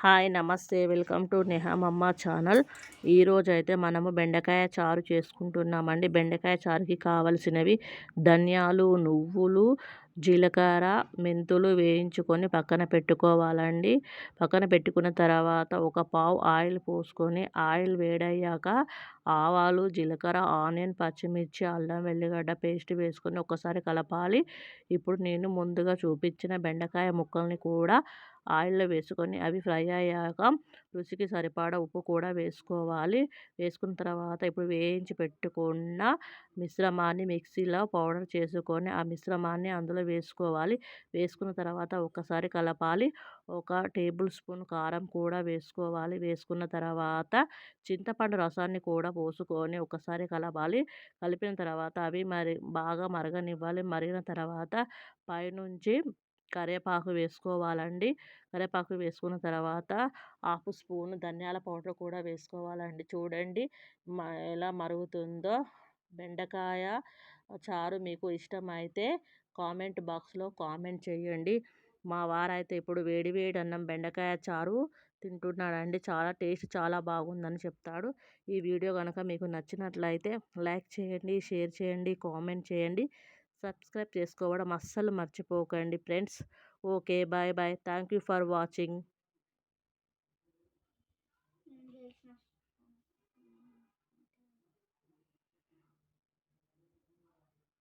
Hi నమస్తే. Welcome to Nehamamma channel. ఈరోజు అయితే మనము బెండకాయ చారు చేసుకుంటున్నామండి. బెండకాయ చారుకి కావలసినవి ధనియాలు నువ్వులు జీలకర్ర మెంతులు వేయించుకొని పక్కన పెట్టుకోవాలండి. పక్కన పెట్టుకున్న తర్వాత ఒక పావు ఆయిల్ పోసుకొని ఆయిల్ వేడయ్యాక ఆవాలు జీలకర్ర ఆనియన్ పచ్చిమిర్చి అల్లం వెల్లిగడ్డ పేస్ట్ వేసుకొని ఒకసారి కలపాలి. ఇప్పుడు నేను ముందుగా చూపించిన బెండకాయ ముక్కల్ని కూడా ఆయిల్లో వేసుకొని అవి ఫ్రై అయ్యాక రుచికి సరిపడా ఉప్పు కూడా వేసుకోవాలి. వేసుకున్న తర్వాత ఇప్పుడు వేయించి పెట్టుకున్న మిశ్రమాన్ని మిక్సీలో పౌడర్ చేసుకొని ఆ మిశ్రమాన్ని అందులో వేసుకోవాలి. వేసుకున్న తర్వాత ఒకసారి కలపాలి. ఒక టేబుల్ స్పూన్ కారం కూడా వేసుకోవాలి. వేసుకున్న తర్వాత చింతపండు రసాన్ని కూడా పోసుకొని ఒకసారి కలపాలి. కలిపిన తర్వాత అవి మరి బాగా మరగనివ్వాలి. మరిగిన తర్వాత పైనుంచి కరివేపాకు వేసుకోవాలండి. కరివేపాకు వేసుకున్న తర్వాత హాఫ్ స్పూన్ ధనియాల పౌడర్ కూడా వేసుకోవాలండి. చూడండి ఎలా మరుగుతుందో. బెండకాయ చారు మీకు ఇష్టమైతే కామెంట్ బాక్స్లో కామెంట్ చేయండి. మా వారైతే ఇప్పుడు వేడి వేడి అన్నం బెండకాయ చారు తింటున్నాడండి చాలా టేస్ట్ చాలా బాగుందని చెప్తాడు. ఈ వీడియో కనుక మీకు నచ్చినట్లయితే లైక్ చేయండి షేర్ చేయండి కామెంట్ చేయండి. సబ్స్క్రైబ్ చేసుకోవడం అస్సలు మర్చిపోకండి friends. Okay bye bye. Thank you for watching.